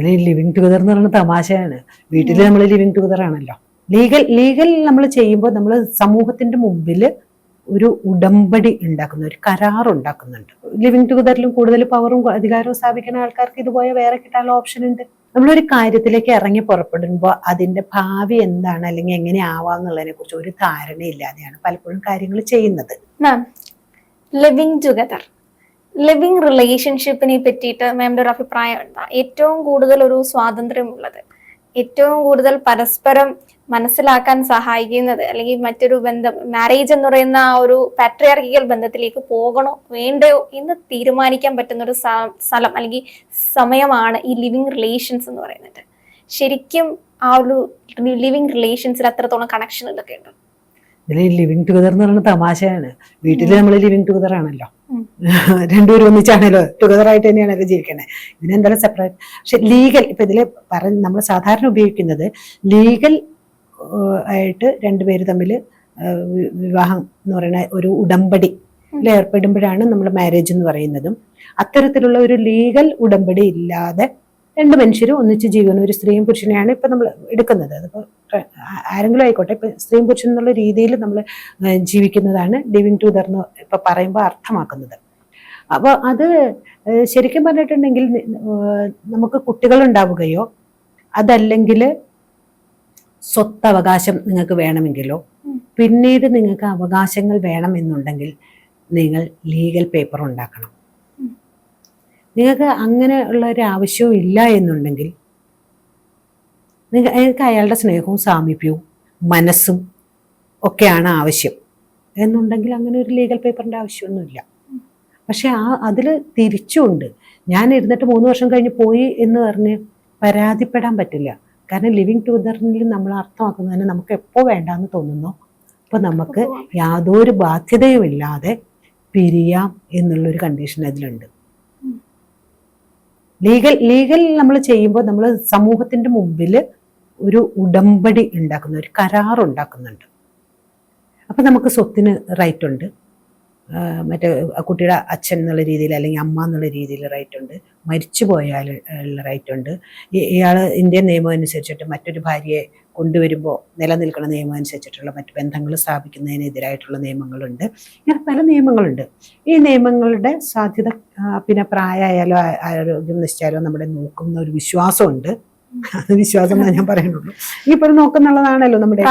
ഇതിൽ living together എന്ന് പറയുന്നത് തമാശയാണ്. വീട്ടിൽ നമ്മൾ ലിവിങ് ടുഗദർ ആണല്ലോ. ലീഗൽ ലീഗൽ നമ്മൾ ചെയ്യുമ്പോൾ നമ്മൾ സമൂഹത്തിന്റെ മുമ്പിൽ ഒരു ഉടമ്പടി ഉണ്ടാക്കുന്ന ഒരു കരാർ ഉണ്ടാക്കുന്നുണ്ട്. ലിവിങ് ടുഗദറിലും കൂടുതൽ പവറും അധികാരവും സ്ഥാപിക്കുന്ന ആൾക്കാർക്ക് ഇതുപോലെ വേറെ കിട്ടാനുള്ള ഓപ്ഷൻ ഉണ്ട്. നമ്മളൊരു കാര്യത്തിലേക്ക് ഇറങ്ങി പുറപ്പെടുമ്പോൾ അതിന്റെ ഭാവി എന്താണ് അല്ലെങ്കിൽ എങ്ങനെ ആവാന്നുള്ളതിനെ കുറിച്ച് ഒരു ധാരണയില്ലാതെയാണ് പലപ്പോഴും കാര്യങ്ങൾ ചെയ്യുന്നത്. ലിവിങ് ടുഗദർ ലിവിങ് റിലേഷൻഷിപ്പിനെ പറ്റിയിട്ട് മാമിന്റെ ഒരു അഭിപ്രായം എന്താ? ഏറ്റവും കൂടുതൽ ഒരു സ്വാതന്ത്ര്യമുള്ളത് ഏറ്റവും കൂടുതൽ പരസ്പരം മനസ്സിലാക്കാൻ സഹായിക്കുന്നത് അല്ലെങ്കിൽ മറ്റൊരു ബന്ധം മാരേജ് എന്ന് പറയുന്ന ആ ഒരു പാട്രിയാർക്കിക്കൽ ബന്ധത്തിലേക്ക് പോകണോ വേണ്ടയോ എന്ന് തീരുമാനിക്കാൻ പറ്റുന്ന ഒരു സ്ഥലം അല്ലെങ്കിൽ സമയമാണ് ഈ ലിവിങ് റിലേഷൻസ് എന്ന് പറയുന്നത്. ശരിക്കും ആ ഒരു ലിവിങ് റിലേഷൻസിൽ അത്രത്തോളം കണക്ഷനുകളൊക്കെ ഉണ്ട്? ഇതിൽ ലിവിങ് ടുഗദർ എന്ന് പറയുന്നത് തമാശയാണ്. വീട്ടിൽ നമ്മൾ ലിവിങ് ടുഗദർ ആണല്ലോ. രണ്ടുപേരും ഒന്നിച്ചാണല്ലോ ടുഗദർ ആയിട്ട് തന്നെയാണല്ലോ ജീവിക്കുന്നത് ഇതിനെന്തായാലും സെപ്പറേറ്റ് പക്ഷെ ലീഗൽ ഇപ്പൊ ഇതിൽ പറഞ്ഞ് നമ്മൾ സാധാരണ ഉപയോഗിക്കുന്നത് ലീഗൽ ആയിട്ട് രണ്ടുപേര് തമ്മിൽ വിവാഹം എന്ന് പറയുന്ന ഒരു ഉടമ്പടി ഏർപ്പെടുമ്പോഴാണ് നമ്മൾ മാരേജ് എന്ന് പറയുന്നതും. അത്തരത്തിലുള്ള ഒരു ലീഗൽ ഉടമ്പടി ഇല്ലാതെ രണ്ട് മനുഷ്യരും ഒന്നിച്ച് ജീവിക്കുന്ന ഒരു സ്ത്രീയും പുരുഷനെയാണ് ഇപ്പൊ നമ്മൾ എടുക്കുന്നത്. അതിപ്പോ ആരെങ്കിലും ആയിക്കോട്ടെ ഇപ്പൊ സ്ത്രീയും പുരുഷൻ എന്നുള്ള രീതിയിൽ നമ്മൾ ജീവിക്കുന്നതാണ് ലിവിങ് ടുഗദർ എന്ന് ഇപ്പൊ പറയുമ്പോൾ അർത്ഥമാക്കുന്നത്. അപ്പോൾ അത് ശരിക്കും പറഞ്ഞിട്ടുണ്ടെങ്കിൽ നമുക്ക് കുട്ടികൾ ഉണ്ടാവുകയോ അതല്ലെങ്കിൽ സ്വത്തവകാശം നിങ്ങൾക്ക് വേണമെങ്കിലോ പിന്നീട് നിങ്ങൾക്ക് അവകാശങ്ങൾ വേണമെന്നുണ്ടെങ്കിൽ നിങ്ങൾ ലീഗൽ പേപ്പർ ഉണ്ടാക്കണം. നിങ്ങൾക്ക് അങ്ങനെ ഉള്ള ഒരു ആവശ്യവും ഇല്ല എന്നുണ്ടെങ്കിൽ നിങ്ങൾക്ക് അയാളുടെ സ്നേഹവും സാമീപ്യവും മനസ്സും ഒക്കെയാണ് ആവശ്യം. എന്നുണ്ടെങ്കിൽ അങ്ങനെ ഒരു ലീഗൽ പേപ്പറിന്റെ ആവശ്യമൊന്നുമില്ല. പക്ഷെ ആ അതിൽ തിരിച്ചുണ്ട്. ഞാൻ ഇരുന്നിട്ട് മൂന്ന് വർഷം കഴിഞ്ഞ് പോയി എന്ന് പറഞ്ഞ് പരാതിപ്പെടാൻ പറ്റില്ല. കാരണം ലിവിങ് ടുഗദറിൽ നമ്മൾ അർത്ഥമാക്കുന്നതിന് നമുക്ക് എപ്പോൾ വേണ്ടാന്ന് തോന്നുന്നു? അപ്പോൾ നമുക്ക് യാതൊരു ബാധ്യതയും ഇല്ലാതെ പിരിയാം എന്നുള്ളൊരു കണ്ടീഷൻ അതിലുണ്ട്. ലീഗൽ ലീഗൽ നമ്മൾ ചെയ്യുമ്പോൾ നമ്മൾ സമൂഹത്തിന്റെ മുമ്പിൽ ഒരു ഉടമ്പടി ഉണ്ടാക്കുന്ന ഒരു കരാർ ഉണ്ടാക്കുന്നുണ്ട്. അപ്പം നമുക്ക് സ്വത്തിന് റൈറ്റ് ഉണ്ട്. മറ്റേ കുട്ടിയുടെ അച്ഛൻ എന്നുള്ള രീതിയിൽ അല്ലെങ്കിൽ അമ്മ എന്നുള്ള രീതിയിൽ റൈറ്റ് ഉണ്ട്. മരിച്ചു പോയാൽ ഉള്ള റൈറ്റ് ഉണ്ട്. ഇയാൾ ഇന്ത്യൻ നിയമം അനുസരിച്ചിട്ട് മറ്റൊരു ഭാര്യയെ കൊണ്ടുവരുമ്പോൾ നിലനിൽക്കുന്ന നിയമം അനുസരിച്ചിട്ടുള്ള മറ്റ് ബന്ധങ്ങൾ സ്ഥാപിക്കുന്നതിനെതിരായിട്ടുള്ള നിയമങ്ങളുണ്ട്. ഇങ്ങനെ പല നിയമങ്ങളുണ്ട്. ഈ നിയമങ്ങളുടെ സാധ്യത പിന്നെ പ്രായമായാലോ ആരോഗ്യം നിശ്ചയാലോ നമ്മുടെ നോക്കുന്ന ഒരു വിശ്വാസമുണ്ട്. അത് വിശ്വാസം ഞാൻ പറയുന്നുള്ളൂ. ഇപ്പോൾ നോക്കുന്നുള്ളതാണല്ലോ നമ്മുടെ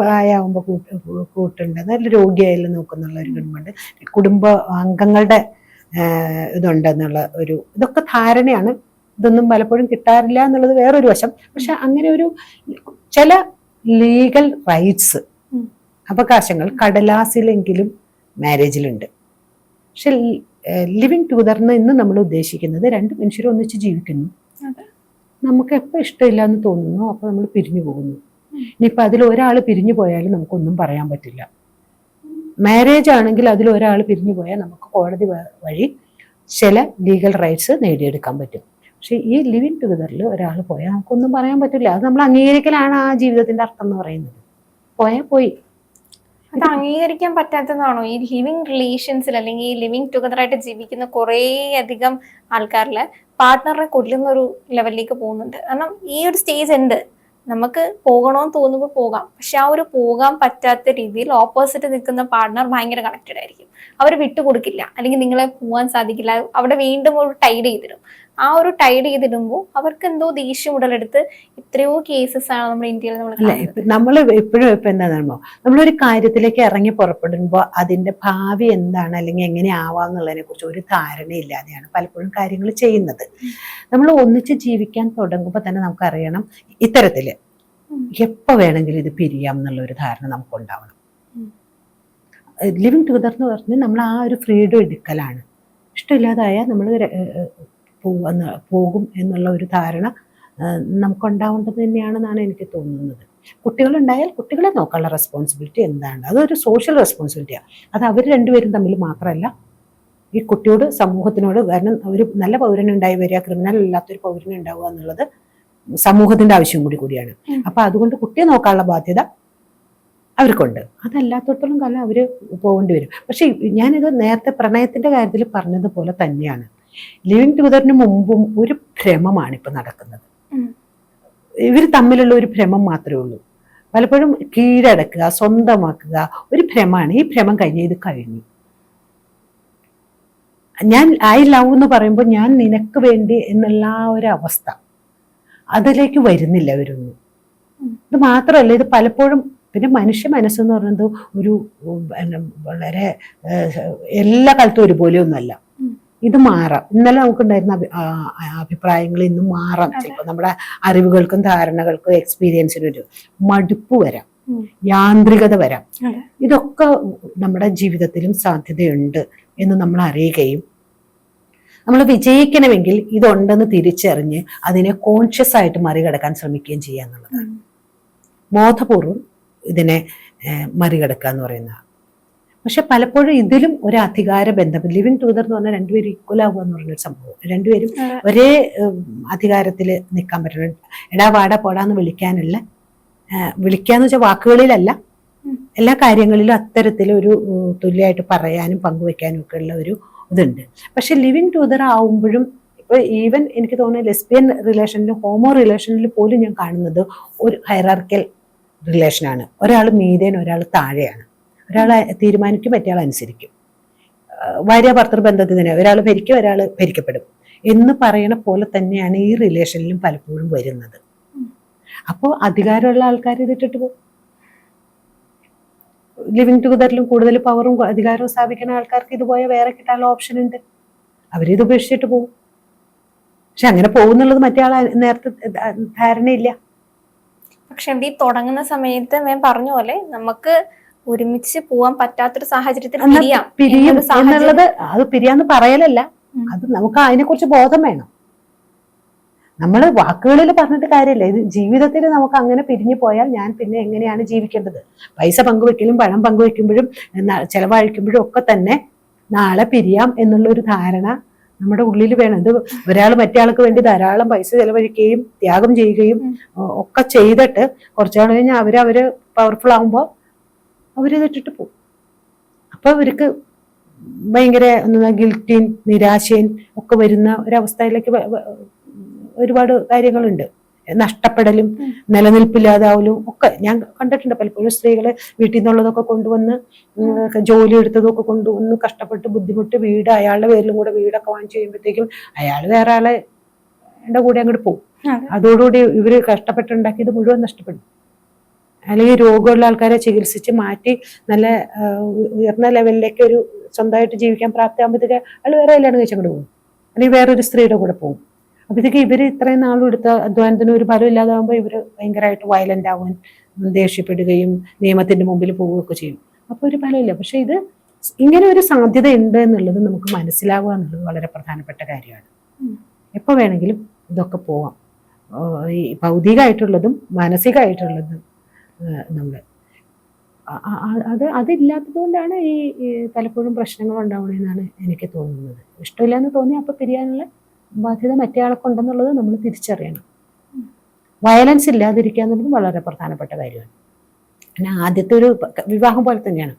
പ്രായമാകുമ്പോൾ കൂട്ട്. കൂട്ടുണ്ട്. നല്ല രോഗിയായാലും നോക്കുന്നുള്ള ഒരു കുടുംബമുണ്ട് കുടുംബ അംഗങ്ങളുടെ ഇതുണ്ടെന്നുള്ള ഒരു ഇതൊക്കെ ധാരണയാണ്. ഇതൊന്നും പലപ്പോഴും കിട്ടാറില്ല എന്നുള്ളത് വേറൊരു വശം. പക്ഷെ അങ്ങനെ ഒരു ചില ലീഗൽ റൈറ്റ്സ്. അവകാശങ്ങൾ കടലാസിലെങ്കിലും മാരേജിലുണ്ട്. പക്ഷെ ലിവിങ് ടുഗദറിന് ഇന്ന് നമ്മൾ ഉദ്ദേശിക്കുന്നത് രണ്ട് മനുഷ്യരും ഒന്നിച്ച് ജീവിക്കുന്നു. നമുക്ക് എപ്പോൾ ഇഷ്ടമില്ല എന്ന് തോന്നുന്നു അപ്പോൾ നമ്മൾ പിരിഞ്ഞു പോകുന്നു. ഇനിയിപ്പോൾ അതിൽ ഒരാൾ പിരിഞ്ഞു പോയാലും നമുക്കൊന്നും പറയാൻ പറ്റില്ല. മാരേജ് ആണെങ്കിൽ അതിൽ ഒരാൾ പിരിഞ്ഞു പോയാൽ നമുക്ക് കോടതി വഴി ചില ലീഗൽ റൈറ്റ്സ് നേടിയെടുക്കാൻ പറ്റും. പക്ഷേ ഈ ലിവിങ് ടുഗദറിൽ ഒരാൾ പോയാൽ നമുക്കൊന്നും പറയാൻ പറ്റില്ല. അത് നമ്മൾ അംഗീകരിക്കലാണ് ആ ജീവിതത്തിന്റെ അർത്ഥം എന്ന് പറയുന്നത്. പോയാൽ പോയി. അത് അംഗീകരിക്കാൻ പറ്റാത്തതാണോ? ഈ ലിവിങ് റിലേഷൻസിൽ അല്ലെങ്കിൽ ഈ ലിവിങ് ടുഗദർ ആയിട്ട് ജീവിക്കുന്ന കുറേ അധികം ആൾക്കാരിൽ പാർട്ട്ണറെ കൊല്ലുന്ന ഒരു ലെവലിലേക്ക് പോകുന്നുണ്ട്. കാരണം ഈ ഒരു സ്റ്റേജ് ഉണ്ട്. നമുക്ക് പോകണമെന്ന് തോന്നുമ്പോൾ പോകാം. പക്ഷെ ആ ഒരു പോകാൻ പറ്റാത്ത രീതിയിൽ ഓപ്പോസിറ്റ് നിൽക്കുന്ന പാർട്ട്ണർ ഭയങ്കര കണക്റ്റഡ് ആയിരിക്കും. അവർ വിട്ടുകൊടുക്കില്ല. അല്ലെങ്കിൽ നിങ്ങളെ പോകാൻ സാധിക്കില്ല. അവിടെ വീണ്ടും ഒരു ടൈഡ് ചെയ്തിടും. ആ ഒരു ടൈഡ് ചെയ്തിടുമ്പോൾ അവർക്ക് എന്തോ ദേഷ്യം ഉടലെടുത്ത് എത്രയോ കേസസ് ആണ് നമ്മുടെ ഇന്ത്യയിൽ നമ്മൾ നമ്മൾ എപ്പോഴും ഇപ്പൊ എന്താണെന്നോ നമ്മളൊരു കാര്യത്തിലേക്ക് ഇറങ്ങി പുറപ്പെടുമ്പോൾ അതിന്റെ ഭാവി എന്താണ്? അല്ലെങ്കിൽ എങ്ങനെ എന്നുള്ളതിനെ കുറിച്ച് ഒരു ധാരണയില്ലാതെയാണ് പലപ്പോഴും കാര്യങ്ങൾ ചെയ്യുന്നത്. നമ്മൾ ഒന്നിച്ച് ജീവിക്കാൻ തുടങ്ങുമ്പോൾ തന്നെ നമുക്കറിയണം ഇത്തരത്തിൽ എപ്പോ എപ്പോൾ വേണമെങ്കിലും ഇത് പിരിയാം എന്നുള്ള ഒരു ധാരണ നമുക്കുണ്ടാവണം. ഉണ്ടാവണം ലിവിങ് ടുഗദർ എന്ന് പറഞ്ഞ് നമ്മൾ ആ ഒരു ഫ്രീഡം എടുക്കലാണ്. ഇഷ്ടമില്ലാതായ നമ്മൾ പോകുന്ന പോകും എന്നുള്ള ഒരു ധാരണ നമുക്കുണ്ടാവേണ്ടത് തന്നെയാണെന്നാണ് എനിക്ക് തോന്നുന്നത്. കുട്ടികളുണ്ടായാൽ കുട്ടികളെ നോക്കാനുള്ള റെസ്പോൺസിബിലിറ്റി എന്താണ്? അതൊരു സോഷ്യൽ റെസ്പോൺസിബിലിറ്റിയാണ് അത് അവർ രണ്ടുപേരും തമ്മിൽ മാത്രമല്ല ഈ കുട്ടിയോട് സമൂഹത്തിനോട് കാരണം ഒരു നല്ല പൗരനുണ്ടായി വരിക ക്രിമിനൽ അല്ലാത്തൊരു പൗരനുണ്ടാവുക എന്നുള്ളത് സമൂഹത്തിന്റെ ആവശ്യം കൂടി കൂടിയാണ്. ഉം. അപ്പൊ അതുകൊണ്ട് കുട്ടിയെ നോക്കാനുള്ള ബാധ്യത അവർക്കുണ്ട്. അതല്ലാത്തടത്തോളം കാലം അവർ പോകേണ്ടി വരും. പക്ഷെ ഞാനിത് നേരത്തെ പ്രണയത്തിന്റെ കാര്യത്തിൽ പറഞ്ഞതുപോലെ തന്നെയാണ്. ലിവിങ് ടുഗദറിന് മുമ്പും ഒരു ഭ്രമമാണ് ഇപ്പൊ നടക്കുന്നത്. ഇവർ തമ്മിലുള്ള ഒരു ഭ്രമം മാത്രമേ ഉള്ളൂ. പലപ്പോഴും കീഴടക്കുക സ്വന്തമാക്കുക ഒരു ഭ്രമമാണ്. ഈ ഭ്രമം കഴിഞ്ഞ ഇത് കഴിഞ്ഞു. ഞാൻ ഐ ലവ് എന്ന് പറയുമ്പോൾ ഞാൻ നിനക്ക് വേണ്ടി എന്നുള്ള ആ ഒരു അവസ്ഥ അതിലേക്ക് വരുന്നില്ല അവരൊന്നും ഇത് മാത്രമല്ല ഇത് പലപ്പോഴും പിന്നെ മനുഷ്യ മനസ്സെന്ന് പറയുന്നത് ഒരു വളരെ എല്ലാ കാലത്തും ഒരുപോലെ ഒന്നുമല്ല. ഇത് മാറാം. ഇന്നലെ നമുക്കുണ്ടായിരുന്ന അഭിപ്രായങ്ങൾ ഇന്ന് മാറാം. ചിലപ്പോൾ നമ്മുടെ അറിവുകൾക്കും ധാരണകൾക്കും എക്സ്പീരിയൻസിനും ഒരു മടുപ്പ് വരാം. യാന്ത്രികത വരാം. ഇതൊക്കെ നമ്മുടെ ജീവിതത്തിലും സാധ്യതയുണ്ട് എന്ന് നമ്മൾ അറിയുകയും നമ്മൾ വിജയിക്കണമെങ്കിൽ ഇതുണ്ടെന്ന് തിരിച്ചറിഞ്ഞ് അതിനെ കോൺഷ്യസ് ആയിട്ട് മറികടക്കാൻ ശ്രമിക്കുകയും ചെയ്യുക എന്നുള്ളതാണ്. ബോധപൂർവം ഇതിനെ മറികടക്കുക എന്ന് പറയുന്ന പക്ഷെ പലപ്പോഴും ഇതിലും ഒരു അധികാര ബന്ധം. ലിവിങ് ടുഗദർ എന്ന് പറഞ്ഞാൽ രണ്ടുപേരും ഈക്വൽ ആവുക എന്ന് പറഞ്ഞ ഒരു സംഭവം. രണ്ടുപേരും. ഒരേ അധികാരത്തിൽ നിൽക്കാൻ പറ്റണം. എടാ വാടാ പോടാന്ന് വിളിക്കാനുള്ള ഏഹ്, വിളിക്കാന്ന് വെച്ചാൽ വാക്കുകളിലല്ല. എല്ലാ കാര്യങ്ങളിലും അത്തരത്തിലൊരു തുല്യമായിട്ട് പറയാനും പങ്കുവെക്കാനും ഒക്കെ ഉള്ള ഒരു ഇതുണ്ട്. പക്ഷെ ലിവിങ് ടുഗദർ ആവുമ്പോഴും ഇപ്പൊ ഈവൻ എനിക്ക് തോന്നുന്നു ലെസ്ബിയൻ റിലേഷനിലും ഹോമോ റിലേഷനിൽ പോലും ഞാൻ കാണുന്നത് ഒരു ഹൈറാർക്കൽ റിലേഷനാണ് ഒരാൾ മീതേൻ ഒരാൾ താഴെയാണ്. ഒരാൾ തീരുമാനിക്കും മറ്റേ അനുസരിക്കും. ഭാര്യ ഭർത്തൃ ബന്ധത്തിൽ തന്നെ ഒരാൾ ഭരിക്കും ഒരാൾ ഭരിക്കപ്പെടും എന്ന് പറയണ പോലെ തന്നെയാണ് ഈ റിലേഷനിലും പലപ്പോഴും വരുന്നത്. അപ്പോൾ അധികാരമുള്ള ആൾക്കാർ ഇതിട്ടിട്ട് പോകും. ലിവിങ് ടുഗദറിലും കൂടുതൽ പവറും അധികാരവും സ്ഥാപിക്കുന്ന ആൾക്കാർക്ക് ഇതുപോലെ വേറെ കിട്ടാനുള്ള ഓപ്ഷൻ ഉണ്ട്. അവരിത് ഉപേക്ഷിച്ചിട്ട് പോകും. പക്ഷെ അങ്ങനെ പോകുന്നുള്ളത് മറ്റേ ആൾ നേരത്തെ ധാരണയില്ല. പക്ഷെ ഈ തുടങ്ങുന്ന സമയത്ത് ഞാൻ പറഞ്ഞ പോലെ നമുക്ക് ഒരുമിച്ച് പോവാൻ പറ്റാത്തൊരു സാഹചര്യത്തിൽ പിരിയാം എന്നുള്ളത് അത് പിരിയാന്ന് പറയലല്ല. അത് നമുക്ക് അതിനെ കുറിച്ച് ബോധം വേണം. നമ്മൾ വാക്കുകളിൽ പറഞ്ഞിട്ട് കാര്യമില്ല. ഇത് ജീവിതത്തിൽ നമുക്ക് അങ്ങനെ പിരിഞ്ഞു പോയാൽ ഞാൻ പിന്നെ എങ്ങനെയാണ് ജീവിക്കേണ്ടത്? പൈസ പങ്കുവെക്കലും പണം പങ്കുവെക്കുമ്പോഴും ചെലവഴിക്കുമ്പോഴും ഒക്കെ തന്നെ നാളെ പിരിയാം എന്നുള്ള ഒരു ധാരണ നമ്മുടെ ഉള്ളിൽ വേണം. ഇത് ഒരാൾ മറ്റാൾക്ക് വേണ്ടി ധാരാളം പൈസ ചെലവഴിക്കുകയും ത്യാഗം ചെയ്യുകയും ഒക്കെ ചെയ്തിട്ട് കുറച്ചാൾ കഴിഞ്ഞാൽ അവർ അവർ പവർഫുൾ ആകുമ്പോൾ അവരിത് ഇട്ടിട്ട് പോകും. അപ്പൊ അവർക്ക് ഭയങ്കര എന്താ ഗിൽറ്റിൻ നിരാശയും ഒക്കെ വരുന്ന ഒരവസ്ഥയിലേക്ക് ഒരുപാട് കാര്യങ്ങളുണ്ട്. നഷ്ടപ്പെടലും നിലനിൽപ്പില്ലാതാവലും ഒക്കെ ഞാൻ കണ്ടിട്ടുണ്ട്. പലപ്പോഴും സ്ത്രീകളെ വീട്ടിൽ നിന്നുള്ളതൊക്കെ കൊണ്ടുവന്ന് ജോലി എടുത്തതൊക്കെ കൊണ്ടുവന്ന് കഷ്ടപ്പെട്ട് ബുദ്ധിമുട്ട് വീട് അയാളുടെ പേരിലും കൂടെ വീടൊക്കെ വാങ്ങിച്ചു കഴിയുമ്പോഴത്തേക്കും അയാൾ വേറെ ആളെ കൂടെ അങ്ങോട്ട് പോകും. അതെ. അതോടുകൂടി ഇവർ കഷ്ടപ്പെട്ടുണ്ടാക്കിയത് മുഴുവൻ നഷ്ടപ്പെടും. അല്ലെങ്കിൽ രോഗമുള്ള ആൾക്കാരെ ചികിത്സിച്ച് മാറ്റി നല്ല ഉയർന്ന ലെവലിലേക്ക് ഒരു സ്വന്തമായിട്ട് ജീവിക്കാൻ പ്രാപ്തമാകുമ്പോഴത്തേക്ക് അയാൾ വേറെ കല്യാണം കഴിച്ചങ്ങോട്ട് പോകും. അല്ലെങ്കിൽ വേറൊരു സ്ത്രീയുടെ കൂടെ പോകും. അപ്പോഴത്തേക്ക് ഇവർ ഇത്രയും നാളും എടുത്ത അധ്വാനത്തിന് ഒരു ഫലം ഇല്ലാതാകുമ്പോൾ ഇവർ ഭയങ്കരമായിട്ട് വയലന്റ് ആവാൻ ദേഷ്യപ്പെടുകയും നിയമത്തിന്റെ മുമ്പിൽ പോവുകയൊക്കെ ചെയ്യും. അപ്പോൾ ഒരു ഫലമില്ല പക്ഷേ ഇത് ഇങ്ങനെ ഒരു സാധ്യത ഉണ്ട് എന്നുള്ളത് നമുക്ക് മനസ്സിലാവുക എന്നുള്ളത് വളരെ പ്രധാനപ്പെട്ട കാര്യമാണ്. എപ്പോൾ വേണമെങ്കിലും ഇതൊക്കെ പോവാം. ഈ ഭൗതികമായിട്ടുള്ളതും മാനസികമായിട്ടുള്ളതും നമ്മൾ അത് അതില്ലാത്തത് കൊണ്ടാണ് ഈ പലപ്പോഴും പ്രശ്നങ്ങൾ ഉണ്ടാവണമെന്നാണ് എനിക്ക് തോന്നുന്നത്. ഇഷ്ടമില്ല എന്ന് തോന്നി അപ്പോൾ പിരിയാനുള്ള ബാധ്യത മറ്റേ ആൾക്കുണ്ടെന്നുള്ളത് നമ്മൾ തിരിച്ചറിയണം. വയലൻസ് ഇല്ലാതിരിക്കുക എന്നുള്ളത് വളരെ പ്രധാനപ്പെട്ട കാര്യമാണ്. പിന്നെ ആദ്യത്തെ ഒരു വിവാഹം പോലെ തന്നെയാണ്.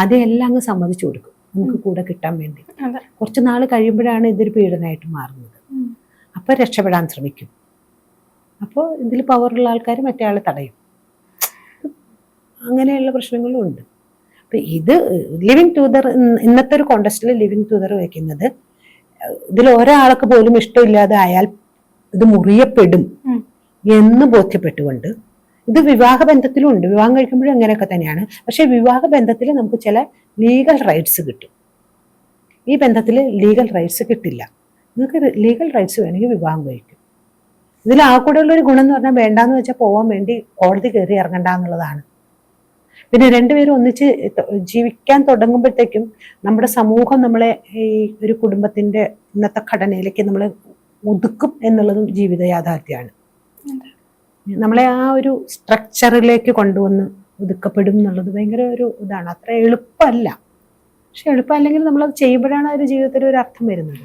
ആദ്യം എല്ലാം അങ്ങ് സമ്മതിച്ചു കൊടുക്കും. നമുക്ക് കൂടെ കിട്ടാൻ വേണ്ടി. കുറച്ച് നാൾ കഴിയുമ്പോഴാണ് ഇതൊരു പീഡനമായിട്ട് മാറുന്നത്. അപ്പൊ അപ്പോൾ രക്ഷപ്പെടാൻ ശ്രമിക്കും. അപ്പോൾ ഇതിൽ പവറുള്ള ആൾക്കാർ മറ്റേ ആളെ തടയും. അങ്ങനെയുള്ള പ്രശ്നങ്ങളും ഉണ്ട്. അപ്പം ഇത് ലിവിങ് ടൂതർ ഇന്നത്തെ ഒരു കോണ്ടസ്റ്റിൽ ലിവിങ് ടൂതർ വയ്ക്കുന്നത് ഇതിൽ ഒരാൾക്ക് പോലും ഇഷ്ടമില്ലാതെ ആയാൽ ഇത് മുറിയപ്പെടും എന്ന് ബോധ്യപ്പെട്ടുകൊണ്ട് ഇത് വിവാഹ ബന്ധത്തിലും ഉണ്ട്. വിവാഹം കഴിക്കുമ്പോഴും അങ്ങനെയൊക്കെ തന്നെയാണ്. പക്ഷെ വിവാഹ ബന്ധത്തിൽ നമുക്ക് ചില ലീഗൽ റൈറ്റ്സ് കിട്ടും. ഈ ബന്ധത്തിൽ ലീഗൽ റൈറ്റ്സ് കിട്ടില്ല. നിങ്ങൾക്ക് ലീഗൽ റൈറ്റ്സ് വേണമെങ്കിൽ വിവാഹം കഴിക്കും. ഇതിൽ ആ കൂടെ ഉള്ള ഒരു ഗുണം എന്ന് പറഞ്ഞാൽ വേണ്ടാന്ന് വെച്ചാൽ പോകാൻ വേണ്ടി കോടതി കയറി ഇറങ്ങണ്ട എന്നുള്ളതാണ്. പിന്നെ രണ്ടുപേരും ഒന്നിച്ച് ജീവിക്കാൻ തുടങ്ങുമ്പോഴത്തേക്കും നമ്മുടെ സമൂഹം നമ്മളെ ഈ ഒരു കുടുംബത്തിന്റെ ഇന്നത്തെ ഘടനയിലേക്ക് നമ്മളെ ഒതുക്കും എന്നുള്ളതും ജീവിത യാഥാർത്ഥ്യമാണ്. നമ്മളെ ആ ഒരു സ്ട്രക്ചറിലേക്ക് കൊണ്ടുവന്ന് ഒതുക്കപ്പെടും എന്നുള്ളത് ഭയങ്കര ഒരു ഇതാണ്. അത്ര എളുപ്പമല്ല. പക്ഷെ എളുപ്പമല്ലെങ്കിൽ നമ്മളത് ചെയ്യുമ്പോഴാണ് ആ ഒരു ജീവിതത്തിൽ ഒരു അർത്ഥം വരുന്നത്.